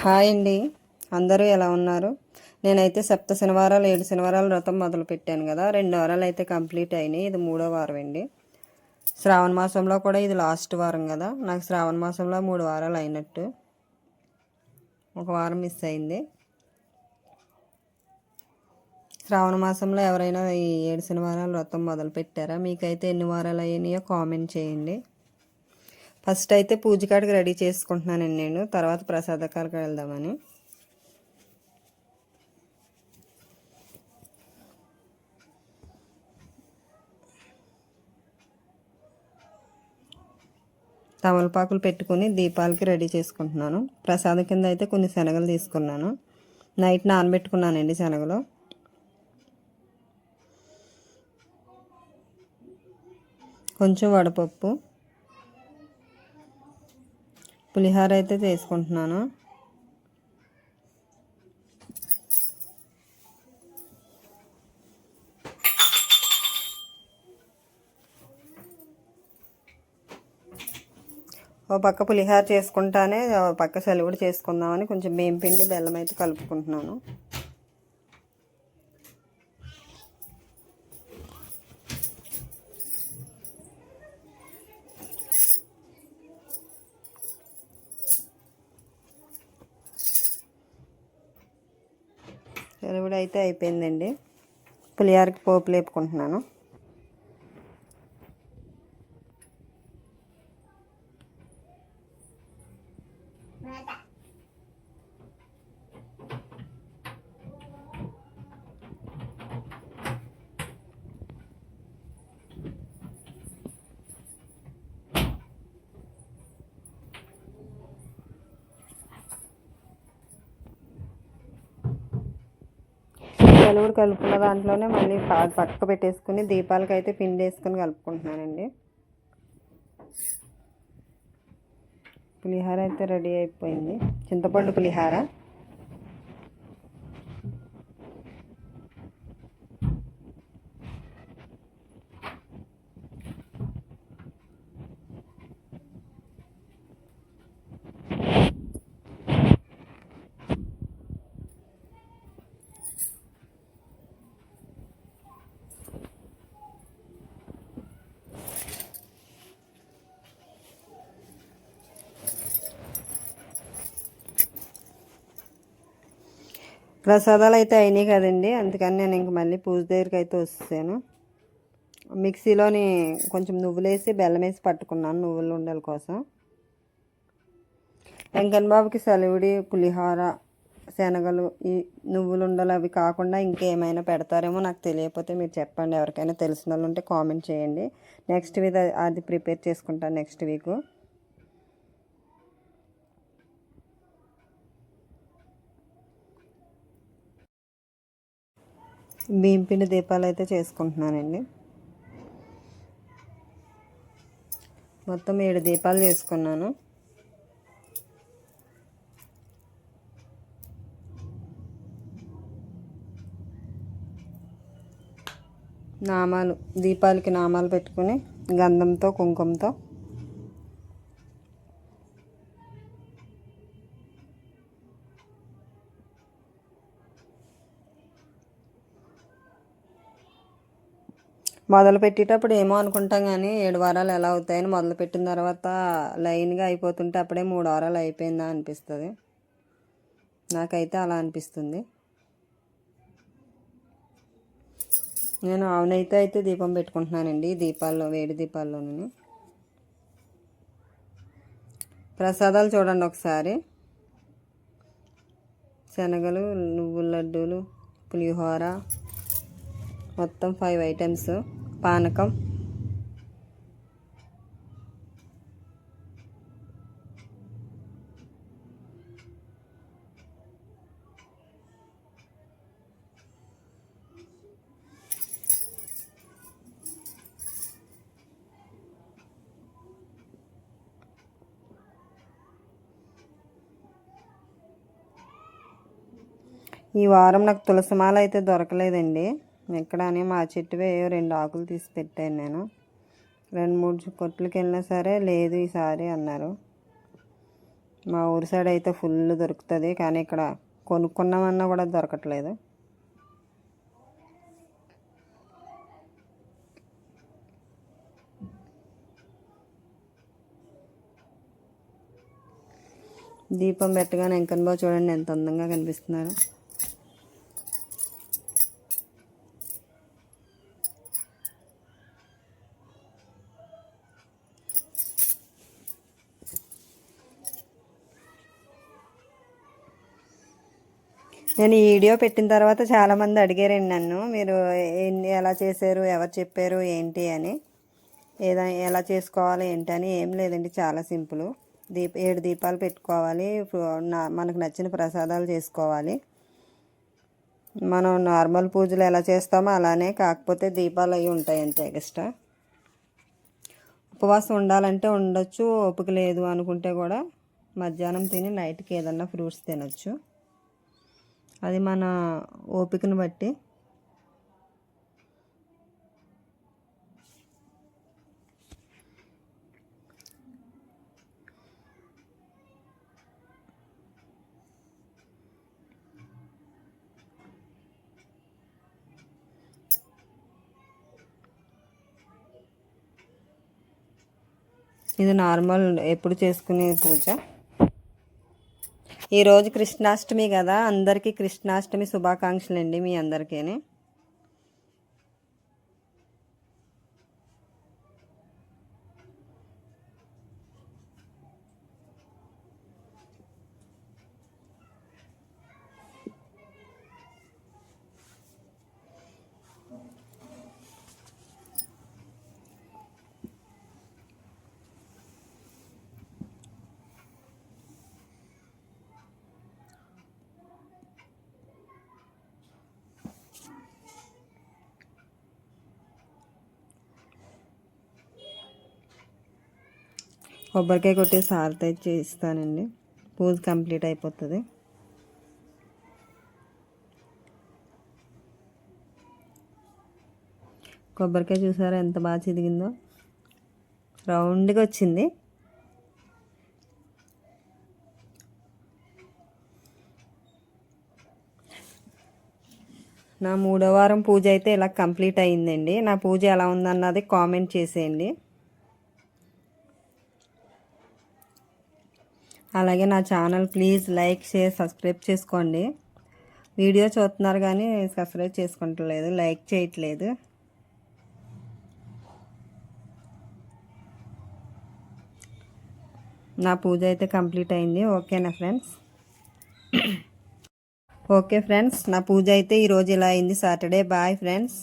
Hi అండి. అందరూ ఎలా ఉన్నారు? నేనైతే సప్త శనివారాలు ఏడు శనివారాలు వ్రతం మొదలు పెట్టాను కదా. రెండు వారాలు అయితే కంప్లీట్ అయినాయి. ఇది మూడో వారం అండి. శ్రావణ మాసంలో కూడా ఇది లాస్ట్ వారం కదా. నాకు శ్రావణ మాసంలో మూడు వారాలు అయినట్టు. ఒక వారం మిస్ అయింది. శ్రావణ మాసంలో ఎవరైనా ఈ ఏడు శనివారాలు వ్రతం మొదలు పెట్టారా మీకైతే ఎన్ని వారాలు అయినాయో కామెంట్ చేయండి. ఫస్ట్ అయితే పూజ కాడికి రెడీ చేసుకుంటున్నానండి నేను. తర్వాత ప్రసాదకాలకు వెళ్దామని. తమలపాకులు పెట్టుకుని దీపాలకి రెడీ చేసుకుంటున్నాను. ప్రసాదం కింద అయితే కొన్ని శనగలు తీసుకున్నాను. నైట్ నానబెట్టుకున్నానండి శనగలు. కొంచెం వడపప్పు. పులిహోర అయితే చేసుకుంటున్నాను. ఓ పక్క పులిహోర చేసుకుంటానే ఓ పక్క సెలవుడు చేసుకుందామని కొంచెం బియ్యం పిండి బెల్లం అయితే కలుపుకుంటున్నాను. సెలవుడు అయితే అయిపోయిందండి. పులిహోరకి పోపు లేపుకుంటున్నాను. సెలవుడు కలుపుకున్న దాంట్లోనే మళ్ళీ పా- పక్క పెట్టేసుకుని దీపాలకి అయితే పిండి వేసుకొని కలుపుకుంటున్నానండి. పులిహార అయితే రెడీ అయిపోయింది. చింతపండు పులిహార. ప్రసాదాలు అయితే అయినాయి కదండి. అందుకని నేను ఇంక మళ్ళీ పూజ దగ్గరికి అయితే వస్తాను. మిక్సీలోని కొంచెం నువ్వులు వేసి బెల్లం వేసి పట్టుకున్నాను నువ్వుల ఉండల కోసం. వెంకన్న బాబుకి సెలవుడి పులిహోర శనగలు ఈ నువ్వులు ఉండలు అవి కాకుండా ఇంకేమైనా పెడతారేమో నాకు తెలియకపోతే మీరు చెప్పండి. ఎవరికైనా తెలిసిన వాళ్ళు ఉంటే కామెంట్ చేయండి. నెక్స్ట్ వీక్ అది ప్రిపేర్ చేసుకుంటాను నెక్స్ట్ వీక్. బియ్యం పిండి దీపాలు అయితే చేసుకుంటున్నానండి. మొత్తం ఏడు దీపాలు చేసుకున్నాను. నామాలు దీపాలకి నామాలు పెట్టుకుని గంధంతో కుంకుమతో మొదలు పెట్టేటప్పుడు ఏమో అనుకుంటాం కానీ ఏడు వారాలు ఎలా అవుతాయని మొదలు పెట్టిన తర్వాత లైన్గా అయిపోతుంటే అప్పుడే మూడు వారాలు అయిపోయిందా అనిపిస్తుంది. నాకైతే అలా అనిపిస్తుంది. నేను ఆవునైతే అయితే దీపం పెట్టుకుంటున్నానండి దీపాల్లో వేడి దీపాల్లోని ప్రసాదాలు చూడండి ఒకసారి. శనగలు నువ్వుల లడ్డూలు పులిహోర మొత్తం ఫైవ్ ఐటమ్స్ పానకం. ఈ వారం నాకు తులసి మాల అయితే దొరకలేదండి. ఎక్కడని మా చెట్టువే రెండు ఆకులు తీసి పెట్టాను నేను. రెండు మూడు కొట్లకి వెళ్ళినా సరే లేదు ఈసారి అన్నారు. మా ఊరి సైడ్ అయితే ఫుల్ దొరుకుతుంది కానీ ఇక్కడ కొనుక్కున్నామన్నా కూడా దొరకట్లేదు. దీపం పెట్టగానే ఎంకన్ బాబు చూడండి ఎంత అందంగా కనిపిస్తున్నారు. నేను ఈ వీడియో పెట్టిన తర్వాత చాలామంది అడిగారండి నన్ను మీరు ఎన్ని ఎలా చేశారు ఎవరు చెప్పారు ఏంటి అని. ఏదా ఎలా చేసుకోవాలి ఏంటి అని ఏం లేదండి చాలా సింపుల్. దీప ఏడు దీపాలు పెట్టుకోవాలి మనకు నచ్చిన ప్రసాదాలు చేసుకోవాలి. మనం నార్మల్ పూజలు ఎలా చేస్తామో అలానే కాకపోతే దీపాలు అవి ఉంటాయి అంతే ఎక్స్ట్రా ఉపవాసం ఉండాలంటే ఉండొచ్చు ఓపిక లేదు అనుకుంటే కూడా మధ్యాహ్నం తిని నైట్కి ఏదన్నా ఫ్రూట్స్ తినొచ్చు. అది మన ఓపికను బట్టి. ఇది నార్మల్ ఎప్పుడు చేసుకునే పూజ? ఈరోజు కృష్ణాష్టమి కదా. అందరికీ కృష్ణాష్టమి శుభాకాంక్షలు అండి మీ అందరికీ కొబ్బరికాయ కొట్టి సారత చేయిస్తానండి. పూజ కంప్లీట్ అయిపోతుంది. కొబ్బరికాయ చూసారా ఎంత బాగా చిదిగిందో? రౌండ్గా వచ్చింది. నా మూడో వారం పూజ అయితే ఇలా కంప్లీట్ అయిందండి. నా పూజ ఎలా ఉందన్నది కామెంట్ చేసేయండి. అలాగే నా channel please like share subscribe చేసుకోండి. వీడియో చూస్తున్నారు కానీ సబ్స్క్రైబ్ చేసుకుంటలేదు లైక్ చేయట్లేదు. నా పూజ అయితే కంప్లీట్ అయింది. ఓకేనా ఫ్రెండ్స్? ఓకే ఫ్రెండ్స్ నా పూజ అయితే ఈరోజు ఇలా అయింది. Saturday bye friends.